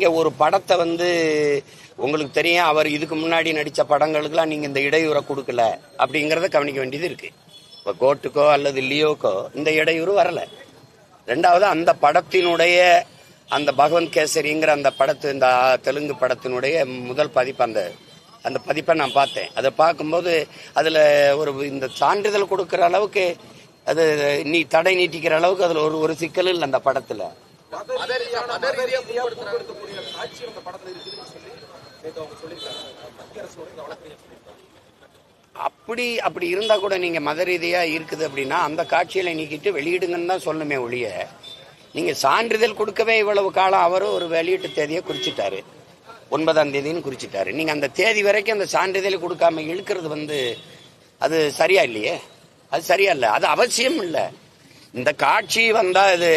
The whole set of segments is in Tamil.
இங்கே ஒரு படத்தை வந்து உங்களுக்கு தெரியும் அவர் இதுக்கு முன்னாடி நடித்த படங்களுக்கெல்லாம் நீங்கள் இந்த இடையூறை கொடுக்கல அப்படிங்கிறத கவனிக்க வேண்டியது இருக்குது இப்போ கோர்ட்டுக்கோ அல்லது லியோக்கோ இந்த இடையூறு வரல. ரெண்டாவது அந்த படத்தினுடைய அந்த பகவந்த் கேசரிங்கிற அந்த படத்து இந்த தெலுங்கு படத்தினுடைய முதல் பதிப்பு அந்த அந்த பதிப்பை நான் பார்த்தேன். அதை பார்க்கும்போது அதில் ஒரு இந்த சான்றிதழ் கொடுக்குற அளவுக்கு அது நீ தடை நீட்டிக்கிற அளவுக்கு அதில் ஒரு ஒரு சிக்கல் இல்லை அந்த படத்தில். மத ரீதியா மத ரீதியா புண்படுத்தக்கூடிய காட்சி அந்த படத்துல இருக்குதுன்னு சொல்லி நேற்று அவங்க சொல்லியிருக்காங்க. மத்திய அரசோட இந்த வழக்கறிஞர் சொல்லியிருக்காங்க. அப்படி அப்படி இருந்தா கூட நீங்க மத ரீதியா இருக்குது அப்படின்னா அந்த காட்சியில நீக்கிட்டு வெளியிடுங்கன்னு தான் சொல்லணுமே ஒழிய நீங்க சான்றிதழ் கொடுக்கவே இவ்வளவு காலம் அவரும் ஒரு வெளியீட்டு தேதியை குறிச்சிட்டாரு. ஒன்பதாம் தேதின்னு குறிச்சிட்டாரு. நீங்க அந்த தேதி வரைக்கும் அந்த சான்றிதழ் கொடுக்காம இழுக்கிறது வந்து அது சரியா இல்லையே? அது சரியா இல்லை. அது அவசியம் இல்லை. இந்த காட்சி வந்தா இது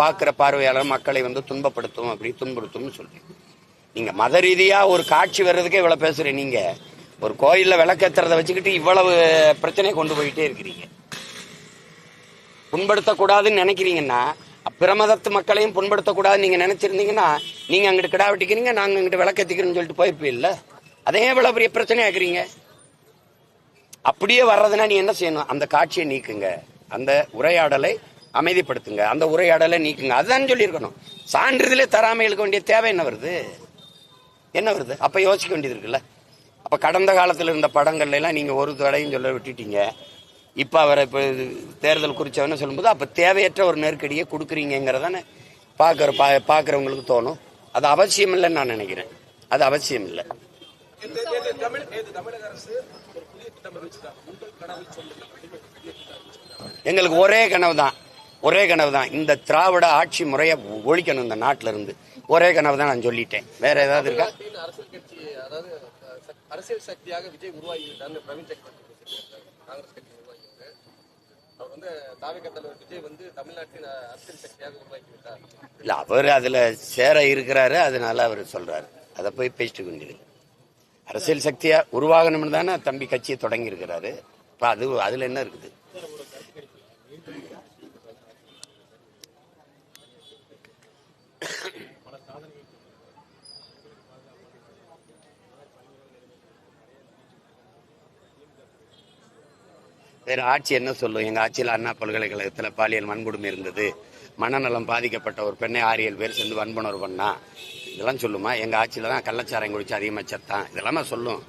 பார்க்குற பார்வையாளர் மக்களை வந்து துன்பப்படுத்தும் அப்படி துன்புறுத்தும்னு சொல்லி நீங்க மத ரீதியா ஒரு காட்சி வர்றதுக்கே இவ்வளவு பேசுறீங்க நீங்க. ஒரு கோயில்ல விளக்கேத்துறத வச்சுக்கிட்டு இவ்வளவு பிரச்சனையை கொண்டு போயிட்டே இருக்கிறீங்க. புண்படுத்தக்கூடாதுன்னு நினைக்கிறீங்கன்னா பிரமதத்து மக்களையும் புண்படுத்தக்கூடாதுன்னு நீங்க நினைச்சிருந்தீங்கன்னா நீங்க அங்கிட்டு கிடா வெட்டிக்கிறீங்க நாங்க அங்கிட்டு விளக்கேத்திக்கிறோம்னு சொல்லிட்டு போயிருப்பீல்ல அதே இவ்வளவு பெரிய பிரச்சனையாக்குறீங்க அப்படியே வர்றதுன்னா நீ என்ன செய்யணும்? அந்த காட்சியை நீக்குங்க. அந்த உரையாடலை அமைதிப்படுத்துங்க. அந்த உரையாடலை நீக்குங்க. அதுதான் சொல்லியிருக்கணும். சான்றிதழே தராம இருக்க வேண்டிய தேவை என்ன வருது? என்ன வருது? அப்ப யோசிக்க வேண்டியது இருக்குல்ல. அப்ப கடந்த காலத்தில் இருந்த படங்கள்ல எல்லாம் நீங்க ஒரு தடையும் சொல்ல விட்டுட்டீங்க. இப்ப அவரை இப்ப தேர்தல் குறிச்சவன்னு சொல்லும்போது அப்ப தேவையற்ற ஒரு நெருக்கடியை கொடுக்குறீங்கிறதானே பாக்குற பா பாக்குறவங்களுக்கு தோணும். அது அவசியம் இல்லைன்னு நான் நினைக்கிறேன். அது அவசியம் இல்லை. தமிழக அரசு? எங்களுக்கு ஒரே கனவு தான் ஒரே கனவு தான் இந்த திராவிட ஆட்சி முறையை ஒழிக்கணும் இந்த நாட்டில இருந்து ஒரே கனவு தான் நான் சொல்லிட்டேன். வேற ஏதாவது இருக்கா? அரசியல் சக்தியாக விஜய் பிரவீன். காங்கிரஸ் கட்சி அவர் வந்து தாவேக தலைவர் விஜய் வந்து தமிழ்நாட்டின் அஹ், அரசியல் சக்தியாக உருவாக்கி விட்டார் இல்ல அவர் அதுல சேர இருக்கிறாரு. அதனால அவர் சொல்றாரு. அதை போய் பேசிட்டு வேண்டியது அரசியல் சக்தியா உருவாகணும்னு தானே தம்பி கட்சியை தொடங்கி இருக்கிறாரு இப்ப அது அதுல என்ன இருக்குது? வேற ஆட்சி என்ன சொல்லும்? எங்க ஆட்சியில் அண்ணா பல்கலைக்கழகத்தில் பாலியல் வன்கொடுமை இருந்தது. மனநலம் பாதிக்கப்பட்ட ஒரு பெண்ணை ஆறு ஏழு பேர் சேர்ந்து வன்புணர்வு பண்ணா. இதெல்லாம் சொல்லுமா? எங்க ஆட்சியில தான் கள்ளச்சாரம் குடிச்சு அதிகமாக செத்தான் இதெல்லாம் சொல்லும்.